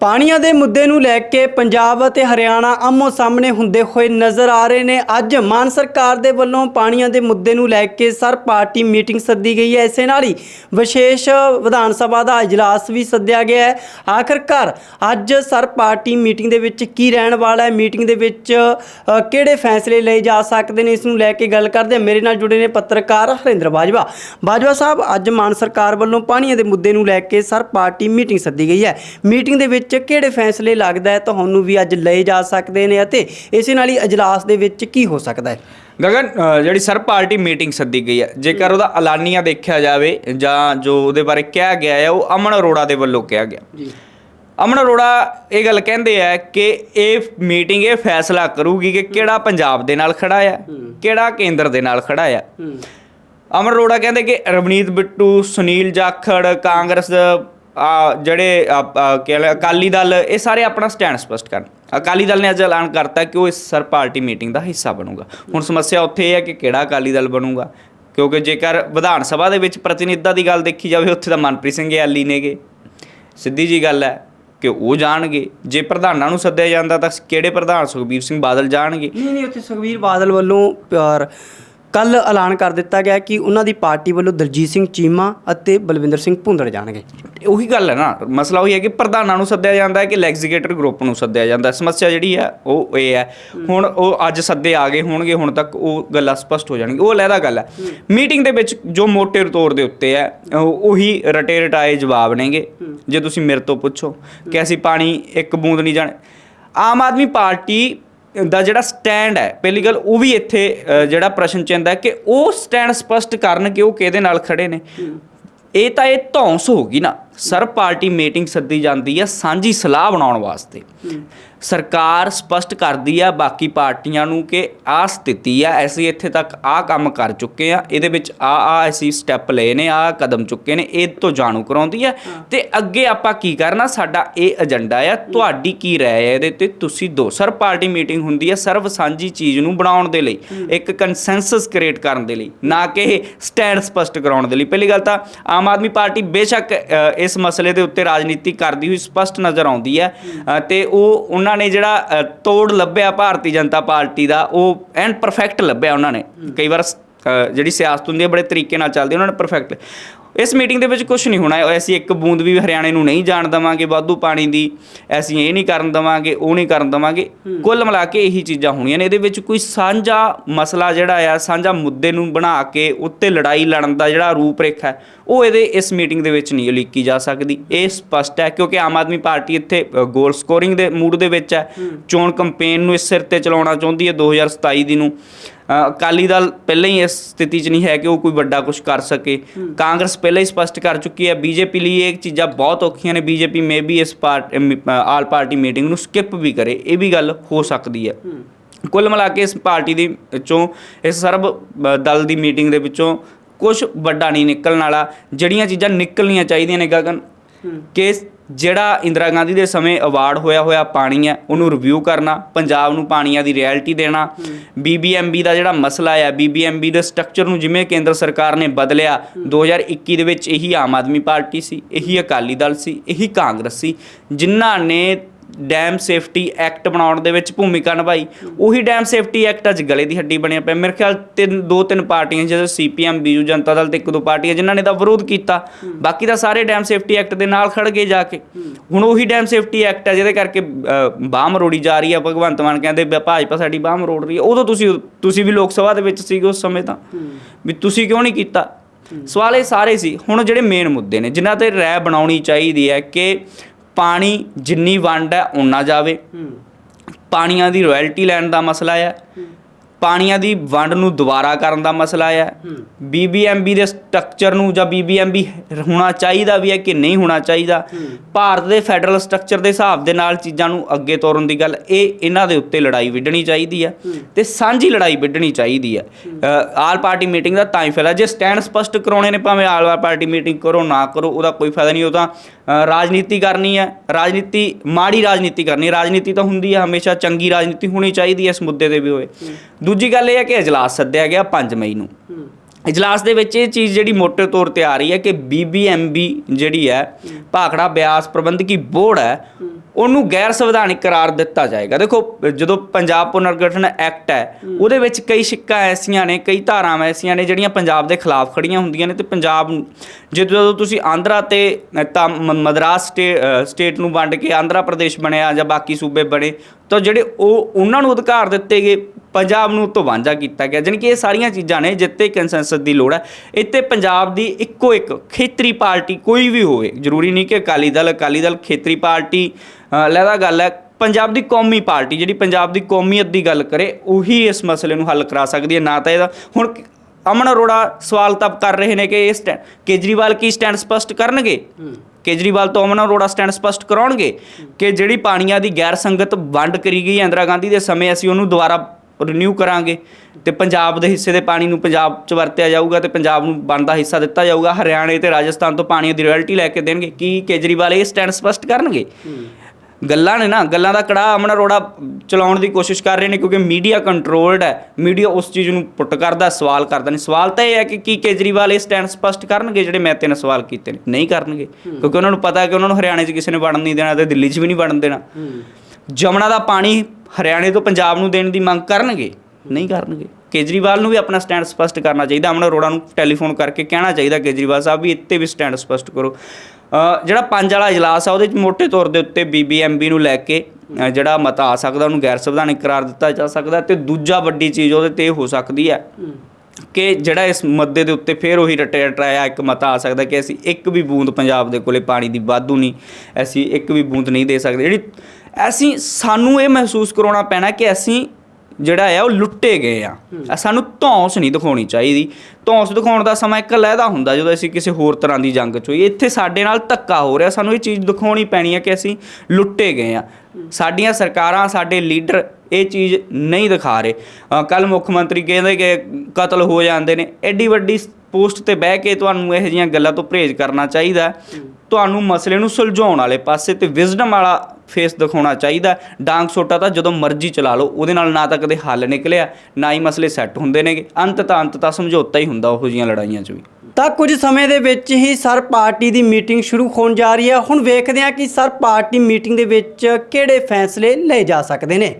ਪਾਣੀਆਂ ਦੇ ਮੁੱਦੇ ਨੂੰ ਲੈ ਕੇ ਪੰਜਾਬ ਅਤੇ ਹਰਿਆਣਾ ਆਮੋ ਸਾਹਮਣੇ ਹੁੰਦੇ ਹੋਏ ਨਜ਼ਰ ਆ ਰਹੇ ਨੇ। ਅੱਜ ਮਾਨ ਸਰਕਾਰ ਦੇ ਵੱਲੋਂ ਪਾਣੀਆਂ ਦੇ ਮੁੱਦੇ ਨੂੰ ਲੈ ਕੇ ਸਰ ਪਾਰਟੀ ਮੀਟਿੰਗ ਸੱਦੀ ਗਈ ਹੈ। ਇਸੇ ਨਾਲ ਹੀ ਵਿਸ਼ੇਸ਼ ਵਿਧਾਨ ਸਭਾ ਦਾ ਇਜਲਾਸ ਵੀ ਸੱਦਿਆ ਗਿਆ ਹੈ। ਆਖਰਕਾਰ ਅੱਜ ਸਰ ਪਾਰਟੀ ਮੀਟਿੰਗ ਦੇ ਵਿੱਚ ਕੀ ਰਹਿਣ ਵਾਲਾ ਹੈ? ਮੀਟਿੰਗ ਦੇ ਵਿੱਚ ਕਿਹੜੇ ਫੈਸਲੇ ਲਏ ਜਾ ਸਕਦੇ ਨੇ? ਇਸ ਨੂੰ ਲੈ ਕੇ ਗੱਲ ਕਰਦੇ ਹਾਂ। ਮੇਰੇ ਨਾਲ ਜੁੜੇ ਨੇ ਪੱਤਰਕਾਰ ਹਰਿੰਦਰ ਬਾਜਵਾ। ਬਾਜਵਾ ਸਾਹਿਬ, ਅੱਜ ਮਾਨ ਸਰਕਾਰ ਵੱਲੋਂ ਪਾਣੀਆਂ ਦੇ ਮੁੱਦੇ ਨੂੰ ਲੈ ਕੇ ਸਰ ਪਾਰਟੀ ਮੀਟਿੰਗ ਸੱਦੀ ਗਈ ਹੈ। ਮੀਟਿੰਗ ਦੇ ਵਿੱਚ ਕਿਹੜੇ ਫੈਸਲੇ ਲੱਗਦਾ ਹੈ ਤੁਹਾਨੂੰ ਵੀ ਅੱਜ ਲਏ ਜਾ ਸਕਦੇ ਨੇ ਅਤੇ ਇਸੇ ਨਾਲ ਹੀ ਅਜਲਾਸ ਦੇ ਵਿੱਚ ਕੀ ਹੋ ਸਕਦਾ ਹੈ? ਗਗਨ ਅ, ਜਿਹੜੀ ਸਰ ਪਾਰਟੀ ਮੀਟਿੰਗ ਸੱਦੀ ਗਈ ਹੈ ਜੇਕਰ ਉਹਦਾ ਐਲਾਨੀਆ ਦੇਖਿਆ ਜਾਵੇ ਜਾਂ ਜੋ ਉਹਦੇ ਬਾਰੇ ਕਿਹਾ ਗਿਆ ਹੈ ਉਹ ਅਮਨ ਅਰੋੜਾ ਦੇ ਵੱਲੋਂ ਕਿਹਾ ਗਿਆ। ਜੀ। ਅਮਨ ਅਰੋੜਾ ਇਹ ਗੱਲ ਕਹਿੰਦੇ ਆ ਕਿ ਇਹ ਮੀਟਿੰਗ ਇਹ ਫੈਸਲਾ ਕਰੂਗੀ ਕਿ ਕਿਹੜਾ ਪੰਜਾਬ ਦੇ ਨਾਲ ਖੜਾ ਆ ਕਿਹੜਾ ਕੇਂਦਰ ਦੇ ਨਾਲ ਖੜਾ ਆ। ਹੂੰ। ਅਮਰ ਅਰੋੜਾ ਕਹਿੰਦੇ ਕਿ ਰਵਨੀਤ ਬਿੱਟੂ ਸੁਨੀਲ ਜਾਖੜ ਕਾਂਗਰਸ ਜਿਹੜੇ ਆ, ਆ, ਅਕਾਲੀ ਦਲ ਇਹ ਸਾਰੇ ਆਪਣਾ ਸਟੈਂਡ ਸਪਸ਼ਟ ਕਰਨ। ਅਕਾਲੀ ਦਲ ਨੇ ਅੱਜ ਐਲਾਨ ਕਰਤਾ ਕਿ ਉਹ ਇਸ ਸਰ ਪਾਰਟੀ ਮੀਟਿੰਗ ਦਾ ਹਿੱਸਾ ਬਣੂਗਾ। ਹੁਣ ਸਮੱਸਿਆ ਉੱਥੇ ਇਹ ਹੈ ਕਿ ਕਿਹੜਾ ਅਕਾਲੀ ਦਲ ਬਣੂਗਾ? ਕਿਉਂਕਿ ਜੇਕਰ ਵਿਧਾਨ ਸਭਾ ਦੇ ਵਿੱਚ ਪ੍ਰਤੀਨਿਧਤਾ ਦੀ ਗੱਲ ਦੇਖੀ ਜਾਵੇ ਉੱਥੇ ਤਾਂ ਮਨਪ੍ਰੀਤ ਸਿੰਘ ਯਾਲੀ ਨੇਗੇ। ਸਿੱਧੀ ਜੀ ਗੱਲ ਹੈ ਕਿ ਉਹ ਜਾਣਗੇ। ਜੇ ਪ੍ਰਧਾਨਾਂ ਨੂੰ ਸੱਦਿਆ ਜਾਂਦਾ ਤਾਂ ਕਿਹੜੇ ਪ੍ਰਧਾਨ? ਸੁਖਬੀਰ ਸਿੰਘ ਬਾਦਲ ਜਾਣਗੇ। ਨਹੀਂ ਨਹੀਂ ਉੱਥੇ ਸੁਖਬੀਰ ਬਾਦਲ ਵੱਲੋਂ ਪਿਆਰ ਕੱਲ ਐਲਾਨ ਕਰ ਦਿੱਤਾ ਗਿਆ ਕਿ ਉਹਨਾਂ ਦੀ ਪਾਰਟੀ ਵੱਲੋਂ ਦਲਜੀਤ ਸਿੰਘ ਚੀਮਾ ਅਤੇ ਬਲਵਿੰਦਰ ਸਿੰਘ ਭੁੰਦੜ ਜਾਣਗੇ। ਉਹੀ ਗੱਲ ਹੈ ਨਾ, ਮਸਲਾ ਉਹੀ ਹੈ ਕਿ ਪ੍ਰਧਾਨਾਂ ਨੂੰ ਸੱਦਿਆ ਜਾਂਦਾ ਹੈ ਕਿ ਲੈਗਜ਼ੀਕੇਟਰ ਗਰੁੱਪ ਨੂੰ ਸੱਦਿਆ ਜਾਂਦਾ ਸਮੱਸਿਆ ਜਿਹੜੀ ਹੈ, ਉਹ ਇਹ ਹੈ। ਹੁਣ ਉਹ ਅੱਜ ਸੱਦੇ ਆ ਗਏ ਹੋਣਗੇ, ਹੁਣ ਤੱਕ ਉਹ ਗੱਲਾਂ ਸਪਸ਼ਟ ਹੋ ਜਾਣਗੀਆਂ। ਉਹ ਅਲੱਗਾ ਗੱਲ ਹੈ। ਮੀਟਿੰਗ ਦੇ ਵਿੱਚ ਜੋ ਮੋਟੇ ਤੌਰ ਦੇ ਉੱਤੇ ਹੈ ਉਹੀ ਰਟੇ ਰਟਾਏ ਜਵਾਬ ਨੇਗੇ। ਜੇ ਤੁਸੀਂ ਮੇਰੇ ਤੋਂ ਪੁੱਛੋ, ਕਿ ਅਸੀਂ ਪਾਣੀ ਇੱਕ ਬੂੰਦ ਨਹੀਂ ਜਾਣ। ਆਮ ਆਦਮੀ ਪਾਰਟੀ ਦਾ ਜਿਹੜਾ ਸਟੈਂਡ ਹੈ ਪਹਿਲੀ ਗੱਲ ਉਹ ਵੀ ਇੱਥੇ ਜਿਹੜਾ ਪ੍ਰਸ਼ਨ ਚਿੰਨ੍ਹ ਹੈ ਕਿ ਉਹ ਸਟੈਂਡ ਸਪਸ਼ਟ ਕਰਨ ਕਿ ਉਹ ਕਿਹਦੇ ਨਾਲ ਖੜੇ ਨੇ? ਇਹ ਤਾਂ ਇਹ ਧੌਂਸ ਹੋ ਗਈ ਨਾ। ਸਰ ਪਾਰਟੀ ਮੀਟਿੰਗ ਸੱਦੀ ਜਾਂਦੀ ਹੈ ਸਾਂਝੀ ਸਲਾਹ ਬਣਾਉਣ ਵਾਸਤੇ। ਸਰਕਾਰ ਸਪਸ਼ਟ ਕਰਦੀ ਆ ਬਾਕੀ ਪਾਰਟੀਆਂ ਨੂੰ ਕਿ ਆਹ ਸਥਿਤੀ ਆ ਅਸੀਂ ਇੱਥੇ ਤੱਕ ਆਹ ਕੰਮ ਕਰ ਚੁੱਕੇ ਆ ਇਹਦੇ ਵਿੱਚ ਆ ਆ ਅਸੀਂ ਸਟੈਪ ਲਏ ਨੇ ਆ ਕਦਮ ਚੁੱਕੇ ਨੇ ਇਹ ਤੋਂ ਜਾਣੂ ਕਰਾਉਂਦੀ ਆ। ਤੇ ਅੱਗੇ ਆਪਾਂ ਕੀ ਕਰਨਾ ਸਾਡਾ ਇਹ ਏਜੰਡਾ ਆ ਤੁਹਾਡੀ ਕੀ ਰਾਏ ਹੈ ਇਹਦੇ ਤੇ? ਤੁਸੀਂ ਦੋ ਸਰ ਪਾਰਟੀ ਮੀਟਿੰਗ ਹੁੰਦੀ ਹੈ ਸਰਵ ਸਾਂਝੀ ਚੀਜ਼ ਨੂੰ ਬਣਾਉਣ ਦੇ ਲਈ ਇੱਕ ਕੰਸੈਂਸਸ ਕ੍ਰੀਏਟ ਕਰਨ ਦੇ ਲਈ ਨਾ ਕਿ ਸਟੈਂਡ ਸਪਸ਼ਟ ਕਰਾਉਣ ਦੇ ਲਈ। ਪਹਿਲੀ ਗੱਲ ਤਾਂ ਆਮ ਆਦਮੀ ਪਾਰਟੀ ਬੇਸ਼ੱਕ ਇਸ ਮਸਲੇ ਦੇ ਉੱਤੇ ਰਾਜਨੀਤੀ ਕਰਦੀ ਹੋਈ ਸਪਸ਼ਟ ਨਜ਼ਰ ਆਉਂਦੀ ਹੈ। ਤੇ ਉਹ ਉਹਨਾਂ ਨੇ ਜਿਹੜਾ ਤੋੜ ਲੱਭਿਆ ਭਾਰਤੀ ਜਨਤਾ ਪਾਰਟੀ ਦਾ ਉਹ ਐਨ ਪਰਫੈਕਟ ਲੱਭਿਆ ਉਹਨਾਂ ਨੇ। ਕਈ ਵਾਰ ਜਿਹੜੀ ਸਿਆਸਤ ਹੁੰਦੀ ਹੈ ਬੜੇ ਤਰੀਕੇ ਨਾਲ ਚੱਲਦੀ ਉਹਨਾਂ ਨੇ ਪਰਫੈਕਟ ਇਸ ਮੀਟਿੰਗ ਦੇ ਵਿੱਚ ਕੁਝ ਨਹੀਂ ਹੋਣਾ। ਅਸੀਂ ਇੱਕ ਬੂੰਦ ਵੀ ਹਰਿਆਣੇ ਨੂੰ ਨਹੀਂ ਜਾਣ ਦਵਾਂਗੇ ਵਾਧੂ ਪਾਣੀ ਦੀ ਅਸੀਂ ਇਹ ਨਹੀਂ ਕਰਨ ਦਵਾਂਗੇ ਉਹ ਨਹੀਂ ਕਰਨ ਦਵਾਂਗੇ। ਕੁੱਲ ਮਿਲਾ ਕੇ ਇਹੀ ਚੀਜ਼ਾਂ ਹੋਣੀਆਂ ਨੇ। ਇਹਦੇ ਵਿੱਚ ਕੋਈ ਸਾਂਝਾ ਮਸਲਾ ਜਿਹੜਾ ਆ ਸਾਂਝਾ ਮੁੱਦੇ ਨੂੰ ਬਣਾ ਕੇ ਉੱਤੇ ਲੜਾਈ ਲੜਨ ਦਾ ਜਿਹੜਾ ਰੂਪ ਰੇਖਾ ਹੈ ਉਹ ਇਹਦੇ ਇਸ ਮੀਟਿੰਗ ਦੇ ਵਿੱਚ ਨਹੀਂ ਉਲੀਕੀ ਜਾ ਸਕਦੀ। ਇਹ ਸਪਸ਼ਟ ਹੈ ਕਿਉਂਕਿ ਆਮ ਆਦਮੀ ਪਾਰਟੀ ਇੱਥੇ ਗੋਲ ਸਕੋਰਿੰਗ ਦੇ ਮੂਡ ਦੇ ਵਿੱਚ ਹੈ। ਚੋਣ ਕੈਂਪੇਨ ਨੂੰ ਇਸ ਸਿਰ ਤੇ ਚਲਾਉਣਾ ਚਾਹੁੰਦੀ ਹੈ 2027 ਦੀ ਨੂੰ। ਅਕਾਲੀ ਦਲ ਪਹਿਲਾਂ ਹੀ ਇਸ ਸਥਿਤੀ 'ਚ ਨਹੀਂ ਹੈ ਕਿ ਉਹ ਕੋਈ ਵੱਡਾ ਕੁਝ ਕਰ ਸਕੇ। ਕਾਂਗਰਸ ਪਹਿਲਾਂ ਹੀ ਸਪਸ਼ਟ ਕਰ ਚੁੱਕੀ ਹੈ ਬੀਜੇਪੀ ਲਈ ਇਹ ਚੀਜ਼ਾਂ ਬਹੁਤ ਔਖੀਆਂ ਨੇ। ਬੀਜੇਪੀ ਮੇ ਵੀ ਇਸ ਪਾਰਟ ਆਲ ਪਾਰਟੀ ਮੀਟਿੰਗ ਨੂੰ ਸਕਿਪ ਵੀ ਕਰੇ ਇਹ ਵੀ ਗੱਲ ਹੋ ਸਕਦੀ ਹੈ। ਕੁੱਲ ਮਿਲਾ ਕੇ ਇਸ ਪਾਰਟੀ ਦੇ ਵਿੱਚੋਂ ਇਸ ਸਰਬ ਦਲ ਦੀ ਮੀਟਿੰਗ ਦੇ ਵਿੱਚੋਂ ਕੁਝ ਵੱਡਾ ਨਹੀਂ ਨਿਕਲਣ ਵਾਲਾ। ਜਿਹੜੀਆਂ ਚੀਜ਼ਾਂ ਨਿਕਲਣੀਆਂ ਚਾਹੀਦੀਆਂ ਨੇ ਗਗਨ ਕਿ ਜਿਹੜਾ ਇੰਦਰਾ ਗਾਂਧੀ ਦੇ ਸਮੇਂ ਅਵਾਰਡ ਹੋਇਆ ਹੋਇਆ ਪਾਣੀ ਹੈ ਉਹਨੂੰ ਰਿਵਿਊ ਕਰਨਾ ਪੰਜਾਬ ਨੂੰ ਪਾਣੀਆਂ ਦੀ ਰਿਐਲਿਟੀ ਦੇਣਾ ਬੀਬੀਐਮਬੀ ਦਾ ਜਿਹੜਾ ਮਸਲਾ ਹੈ ਬੀਬੀਐਮਬੀ ਦੇ ਸਟਰਕਚਰ ਨੂੰ ਜਿਵੇਂ ਕੇਂਦਰ ਸਰਕਾਰ ਨੇ ਬਦਲਿਆ 2021 ਦੇ ਵਿੱਚ ਇਹੀ ਆਮ ਆਦਮੀ ਪਾਰਟੀ ਸੀ ਇਹੀ ਅਕਾਲੀ ਦਲ ਸੀ ਇਹੀ ਕਾਂਗਰਸ ਸੀ ਜਿਨ੍ਹਾਂ ਨੇ ਡੈਮ ਸੇਫਟੀ ਐਕਟ ਬਣਾਉਣ ਦੇ ਵਿੱਚ ਭੂਮਿਕਾ ਨਿਭਾਈ। ਉਹੀ ਡੈਮ ਸੇਫਟੀ ਐਕਟ ਅੱਜ ਗਲੇ ਦੀ ਹੱਡੀ ਬਣਿਆ ਪਿਆ। ਮੇਰੇ ਖਿਆਲ ਤਿੰਨ ਦੋ ਤਿੰਨ ਪਾਰਟੀਆਂ ਜਿਵੇਂ ਸੀਪੀਐਮ ਬੀਜੂ ਜਨਤਾ ਦਲ ਤੇ ਇੱਕ ਦੋ ਪਾਰਟੀਆਂ ਜਿਨ੍ਹਾਂ ਨੇ ਦਾ ਵਿਰੋਧ ਕੀਤਾ। ਬਾਕੀ ਤਾਂ ਸਾਰੇ ਡੈਮ ਸੇਫਟੀ ਐਕਟ ਦੇ ਨਾਲ ਖੜ ਗਏ ਜਾ ਕੇ। ਹੁਣ ਉਹੀ ਡੈਮ ਸੇਫਟੀ ਐਕਟ ਹੈ ਜਿਹਦੇ ਕਰਕੇ ਅ, ਬਾਂਹ ਮਰੋੜੀ ਜਾ ਰਹੀ ਹੈ। ਭਗਵੰਤ ਮਾਨ ਕਹਿੰਦੇ ਭਾਜਪਾ ਸਾਡੀ ਬਾਂਹ ਮਰੋੜ ਰਹੀ ਹੈ। ਉਦੋਂ ਤੁਸੀਂ ਤੁਸੀਂ ਵੀ ਲੋਕ ਸਭਾ ਦੇ ਵਿੱਚ ਸੀਗੇ ਉਸ ਸਮੇਂ ਤਾਂ। ਵੀ ਤੁਸੀਂ ਕਿਉਂ ਨਹੀਂ ਕੀਤਾ? ਸਵਾਲ ਇਹ ਸਾਰੇ ਸੀ। ਹੁਣ ਜਿਹੜੇ ਮੇਨ ਮੁੱਦੇ ਨੇ ਜਿਨ੍ਹਾਂ ਤੇ ਰਾਇ ਬਣਾਉਣੀ ਚਾਹੀਦੀ ਹੈ ਕਿ ਪਾਣੀ ਜਿੰਨੀ ਵੰਡ ਹੈ ਓਨਾ ਜਾਵੇ। ਪਾਣੀਆਂ ਦੀ ਰਾਇਲਟੀ ਲੈਣ ਦਾ ਮਸਲਾ ਹੈ। ਪਾਣੀਆਂ ਦੀ ਵੰਡ ਨੂੰ ਦੁਬਾਰਾ ਕਰਨ ਦਾ ਮਸਲਾ ਹੈ। ਬੀਬੀਐਮਬੀ ਦੇ ਸਟਰਕਚਰ ਨੂੰ ਜਾਂ ਬੀਬੀਐਮਬੀ ਹੋਣਾ ਚਾਹੀਦਾ ਵੀ ਹੈ ਕਿ ਨਹੀਂ ਹੋਣਾ ਚਾਹੀਦਾ ਭਾਰਤ ਦੇ ਫੈਡਰਲ ਸਟਰਕਚਰ ਦੇ ਹਿਸਾਬ ਦੇ ਨਾਲ ਚੀਜ਼ਾਂ ਨੂੰ ਅੱਗੇ ਤੋਰਨ ਦੀ ਗੱਲ ਇਹ ਇਹਨਾਂ ਦੇ ਉੱਤੇ ਲੜਾਈ ਵਿੱਢਣੀ ਚਾਹੀਦੀ ਹੈ। ਤੇ ਸਾਂਝੀ ਲੜਾਈ ਵਿੱਢਣੀ ਚਾਹੀਦੀ ਹੈ। ਆਲ ਪਾਰਟੀ ਮੀਟਿੰਗ ਦਾ ਤਾਂ ਹੀ ਫਾਇਦਾ ਜੇ ਸਟੈਂਡ ਸਪਸ਼ਟ ਕਰਾਉਣੇ ਨੇ ਭਾਵੇਂ ਆਲ ਪਾਰਟੀ ਮੀਟਿੰਗ ਕਰੋ ਨਾ ਕਰੋ ਉਹਦਾ ਕੋਈ ਫਾਇਦਾ ਨਹੀਂ ਉਹ ਤਾਂ ਰਾਜਨੀਤੀ ਕਰਨੀ ਹੈ ਰਾਜਨੀਤੀ ਮਾੜੀ ਰਾਜਨੀਤੀ ਕਰਨੀ। ਰਾਜਨੀਤੀ ਤਾਂ ਹੁੰਦੀ ਹੈ ਹਮੇਸ਼ਾ ਚੰਗੀ ਰਾਜਨੀਤੀ ਹੋਣੀ ਚਾਹੀਦੀ ਹੈ ਇਸ ਮੁੱਦੇ ਤੇ ਵੀ ਹੋਏ। ਦੂਜੀ ਗੱਲ ਇਹ ਹੈ ਕਿ ਇਜਲਾਸ ਸੱਦਿਆ ਗਿਆ 5 ਮਈ ਨੂੰ। ਇਜਲਾਸ ਦੇ ਵਿੱਚ ਇਹ ਚੀਜ਼ ਜਿਹੜੀ ਮੋٹے ਤੌਰ ਤੇ ਆ ਰਹੀ ਹੈ ਕਿ ਬੀਬੀਐਮਬੀ ਜਿਹੜੀ ਹੈ ਭਾਖੜਾ ਬਿਆਸ ਪ੍ਰਬੰਧਕੀ ਬੋਰਡ ਹੈ ਉਹਨੂੰ ਗੈਰ ਸੰਵਿਧਾਨਿਕ ਕਰਾਰ ਦਿੱਤਾ ਜਾਏਗਾ। ਦੇਖੋ ਜਦੋਂ ਪੰਜਾਬ ਪੁਨਰਗਠਨ ਐਕਟ ਹੈ ਉਹਦੇ ਵਿੱਚ ਕਈ ਸਿੱਕਾ ਐਸੀਆਂ ਨੇ ਕਈ ਧਾਰਾਵਾਂ ਐਸੀਆਂ ਨੇ ਜਿਹੜੀਆਂ ਪੰਜਾਬ ਦੇ ਖਿਲਾਫ ਖੜੀਆਂ ਹੁੰਦੀਆਂ ਨੇ ਤੇ ਪੰਜਾਬ ਜਦੋਂ ਤੁਸੀਂ ਆਂਧਰਾ ਤੇ ਮਦਰਾਸ ਸਟੇਟ ਨੂੰ ਵੰਡ ਕੇ ਆਂਧਰਾ ਪ੍ਰਦੇਸ਼ ਬਣਿਆ ਜਾਂ ਬਾਕੀ ਸੂਬੇ ਬਣੇ ਤਾਂ ਜਿਹੜੇ ਉਹ ਉਹਨਾਂ ਨੂੰ ਅਧਿਕਾਰ ਦਿੱਤੇ ਗਏ ਪੰਜਾਬ ਨੂੰ ਤੋਂ ਵਾਂਝਾ ਕੀਤਾ ਗਿਆ। ਜਾਣੀ ਕਿ ਇਹ ਸਾਰੀਆਂ ਚੀਜ਼ਾਂ ਨੇ ਜਿੱਤੇ ਕੰਸੈਂਸਸ ਦੀ ਲੋੜ ਹੈ। ਇੱਥੇ ਪੰਜਾਬ ਦੀ ਇੱਕੋ ਇੱਕ ਖੇਤਰੀ ਪਾਰਟੀ ਕੋਈ ਵੀ ਹੋਵੇ ਜ਼ਰੂਰੀ ਨਹੀਂ ਕਿ ਅਕਾਲੀ ਦਲ ਅਕਾਲੀ ਦਲ ਖੇਤਰੀ ਪਾਰਟੀ ਅ, ਲਹਿਦਾ ਗੱਲ ਹੈ ਪੰਜਾਬ ਦੀ ਕੌਮੀ ਪਾਰਟੀ ਜਿਹੜੀ ਪੰਜਾਬ ਦੀ ਕੌਮੀਅਤ ਦੀ ਗੱਲ ਕਰੇ ਉਹੀ ਇਸ ਮਸਲੇ ਨੂੰ ਹੱਲ ਕਰਾ ਸਕਦੀ ਹੈ ਨਾ ਤਾਂ ਇਹਦਾ। ਹੁਣ ਅਮਨ ਅਰੋੜਾ ਸਵਾਲ ਤਾਂ ਕਰ ਰਹੇ ਨੇ ਕਿ ਇਹ ਸਟੈ- ਕੇਜਰੀਵਾਲ ਕੀ ਸਟੈਂਡ ਸਪਸ਼ਟ ਕਰਨਗੇ? ਕੇਜਰੀਵਾਲ ਤੋਂ ਅਮਨ ਅਰੋੜਾ ਸਟੈਂਡ ਸਪਸ਼ਟ ਕਰਾਉਣਗੇ ਕਿ ਜਿਹੜੀ ਪਾਣੀਆਂ ਦੀ ਗੈਰ ਸੰਗਤ ਵੰਡ ਕਰੀ ਗਈ ਇੰਦਰਾ ਗਾਂਧੀ ਦੇ ਸਮੇਂ, ਅਸੀਂ ਉਹਨੂੰ ਦੁਬਾਰਾ ਰਿਨਿਊ ਕਰਾਂਗੇ ਤੇ ਪੰਜਾਬ ਦੇ ਹਿੱਸੇ ਦੇ ਪਾਣੀ ਨੂੰ ਪੰਜਾਬ 'ਚ ਵਰਤਿਆ ਜਾਊਗਾ ਤੇ ਪੰਜਾਬ ਨੂੰ ਬਣਦਾ ਹਿੱਸਾ ਦਿੱਤਾ ਜਾਊਗਾ। ਹਰਿਆਣੇ ਤੇ ਰਾਜਸਥਾਨ ਤੋਂ ਪਾਣੀ ਦੀ ਰਾਇਲਟੀ ਲੈ ਕੇ ਦੇਣਗੇ। ਕੀ ਕੇਜਰੀਵਾਲ ਇਹ ਸਟੈਂਡ ਸਪਸ਼ਟ ਕਰਨਗੇ? ਗੱਲਾਂ ਨੇ ਨਾ ਗੱਲਾਂ ਦਾ ਕੜਾ ਅਮਨ ਅਰੋੜਾ ਚਲਾਉਣ ਦੀ ਕੋਸ਼ਿਸ਼ ਕਰ ਰਹੇ ਨੇ ਕਿਉਂਕਿ ਮੀਡੀਆ ਕੰਟਰੋਲਡ ਹੈ ਮੀਡੀਆ ਉਸ ਚੀਜ਼ ਨੂੰ ਪੁੱਟ ਕਰਦਾ ਸਵਾਲ ਕਰਦਾ ਨਹੀਂ। ਸਵਾਲ ਤਾਂ ਇਹ ਹੈ ਕਿ ਕੀ ਕੇਜਰੀਵਾਲ ਇਹ ਸਟੈਂਡ ਸਪਸ਼ਟ ਕਰਨਗੇ ਜਿਹੜੇ ਮੈਂ ਤਿੰਨ ਸਵਾਲ ਕੀਤੇ ਨੇ? ਨਹੀਂ ਕਰਨਗੇ। ਕਿਉਂਕਿ ਉਹਨਾਂ ਨੂੰ ਪਤਾ ਹੈ ਕਿ ਉਹਨਾਂ ਨੂੰ ਹਰਿਆਣੇ 'ਚ ਕਿਸੇ ਨੇ ਵੜਨ ਨਹੀਂ ਦੇਣਾ ਤੇ ਦਿੱਲੀ 'ਚ ਵੀ ਨਹੀਂ ਵੜਨ ਦੇਣਾ। ਜਮਨਾ ਦਾ ਪਾਣੀ ਹਰਿਆਣੇ ਤੋਂ ਪੰਜਾਬ ਨੂੰ ਦੇਣ ਦੀ ਮੰਗ ਕਰਨਗੇ? ਨਹੀਂ ਕਰਨਗੇ। ਕੇਜਰੀਵਾਲ ਨੂੰ ਵੀ ਆਪਣਾ ਸਟੈਂਡ ਸਪਸ਼ਟ ਕਰਨਾ ਚਾਹੀਦਾ ਅਮਨ ਅਰੋੜਾ ਨੂੰ ਟੈਲੀਫੋਨ ਕਰਕੇ ਕਹਿਣਾ ਚਾਹੀਦਾ ਕੇਜਰੀਵਾਲ ਸਾਹਿਬ ਵੀ ਇੱਥੇ ਵੀ ਸਟੈਂਡ ਸਪਸ਼ਟ ਕਰੋ। ਜਿਹੜਾ ਪੰਜ ਵਾਲਾ ਇਜਲਾਸ ਆ ਉਹਦੇ ਵਿੱਚ ਮੋٹے ਤੌਰ ਦੇ ਉੱਤੇ ਬੀਬੀਐਮਬੀ ਨੂੰ ਲੈ ਕੇ ਜਿਹੜਾ ਮਤਾ ਆ ਸਕਦਾ ਉਹਨੂੰ ਗੈਰ ਸੰਵਿਧਾਨਿਕ ਕਰਾਰ ਦਿੱਤਾ ਜਾ ਸਕਦਾ ਤੇ ਦੂਜਾ ਵੱਡੀ ਚੀਜ਼ ਉਹਦੇ ਤੇ ਹੋ ਸਕਦੀ ਹੈ ਕਿ ਜਿਹੜਾ ਇਸ ਮੁੱਦੇ ਦੇ ਉੱਤੇ ਫੇਰ ਉਹੀ ਰਟਿਆ ਟਰਾਇਆ ਇੱਕ ਮਤਾ ਆ ਸਕਦਾ ਕਿ ਅਸੀਂ ਇੱਕ ਵੀ ਬੂੰਦ ਪੰਜਾਬ ਦੇ ਕੋਲੇ ਪਾਣੀ ਦੀ ਵਾਧੂ ਨਹੀਂ ਅਸੀਂ ਇੱਕ ਵੀ ਬੂੰਦ ਨਹੀਂ ਦੇ ਸਕਦੇ। ਜਿਹੜੀ ਅਸੀਂ ਸਾਨੂੰ ਇਹ ਮਹਿਸੂਸ ਕਰਾਉਣਾ ਪੈਣਾ ਕਿ ਅਸੀਂ ਜਿਹੜਾ ਆ ਉਹ ਲੁੱਟੇ ਗਏ ਆ। ਸਾਨੂੰ ਧੌਂਸ ਨਹੀਂ ਦਿਖਾਉਣੀ ਚਾਹੀਦੀ। ਧੌਂਸ ਦਿਖਾਉਣ ਦਾ ਸਮਾਂ ਇੱਕ ਲਹਿਦਾ ਹੁੰਦਾ ਜਦੋਂ ਅਸੀਂ ਕਿਸੇ ਹੋਰ ਤਰ੍ਹਾਂ ਦੀ ਜੰਗ 'ਚ ਹੋਈਏ। ਇੱਥੇ ਸਾਡੇ ਨਾਲ ਧੱਕਾ ਹੋ ਰਿਹਾ। ਸਾਨੂੰ ਇਹ ਚੀਜ਼ ਦਿਖਾਉਣੀ ਪੈਣੀ ਹੈ ਕਿ ਅਸੀਂ ਲੁੱਟੇ ਗਏ ਆ। ਸਾਡੀਆਂ ਸਰਕਾਰਾਂ ਸਾਡੇ ਲੀਡਰ ਇਹ ਚੀਜ਼ ਨਹੀਂ ਦਿਖਾ ਰਹੇ। ਕੱਲ ਮੁੱਖ ਮੰਤਰੀ ਕਹਿੰਦੇ ਕਿ ਕਤਲ ਹੋ ਜਾਂਦੇ ਨੇ। ਐਡੀ ਵੱਡੀ ਪੋਸਟ ਤੇ ਬਹਿ ਕੇ ਤੁਹਾਨੂੰ ਇਹੋ ਜਿਹੀਆਂ ਗੱਲਾਂ ਤੋਂ ਪਰਹੇਜ਼ ਕਰਨਾ ਚਾਹੀਦਾ। ਤੁਹਾਨੂੰ ਮਸਲੇ ਨੂੰ ਸੁਲਝਾਉਣ ਵਾਲੇ ਪਾਸੇ ਤੇ ਵਿਜ਼ਡਮ ਵਾਲਾ ਫੇਸ ਦਿਖਾਉਣਾ ਚਾਹੀਦਾ। ਡਾਂਗ ਸੋਟਾ ਤਾਂ ਜਦੋਂ ਮਰਜ਼ੀ ਚਲਾ ਲਓ, ਉਹਦੇ ਨਾਲ ਨਾ ਤਾਂ ਕਦੇ ਹੱਲ ਨਿਕਲਿਆ, ਨਾ ਹੀ ਮਸਲੇ ਸੈੱਟ ਹੁੰਦੇ ਨੇਗੇ। ਅੰਤ ਤਾਂ ਅੰਤ ਤਾਂ ਸਮਝੌਤਾ ਹੀ ਹੁੰਦਾ ਉਹੋ ਜਿਹੀਆਂ ਲੜਾਈਆਂ 'ਚ ਵੀ। ਤਾਂ ਕੁਝ ਸਮੇਂ ਦੇ ਵਿੱਚ ਹੀ ਸਰ ਪਾਰਟੀ ਦੀ ਮੀਟਿੰਗ ਸ਼ੁਰੂ ਹੋਣ ਜਾ ਰਹੀ ਹੈ। ਹੁਣ ਵੇਖਦੇ ਹਾਂ ਕਿ ਸਰ ਪਾਰਟੀ ਮੀਟਿੰਗ ਦੇ ਵਿੱਚ ਕਿਹੜੇ ਫੈਸਲੇ ਲਏ ਜਾ ਸਕਦੇ ਨੇ।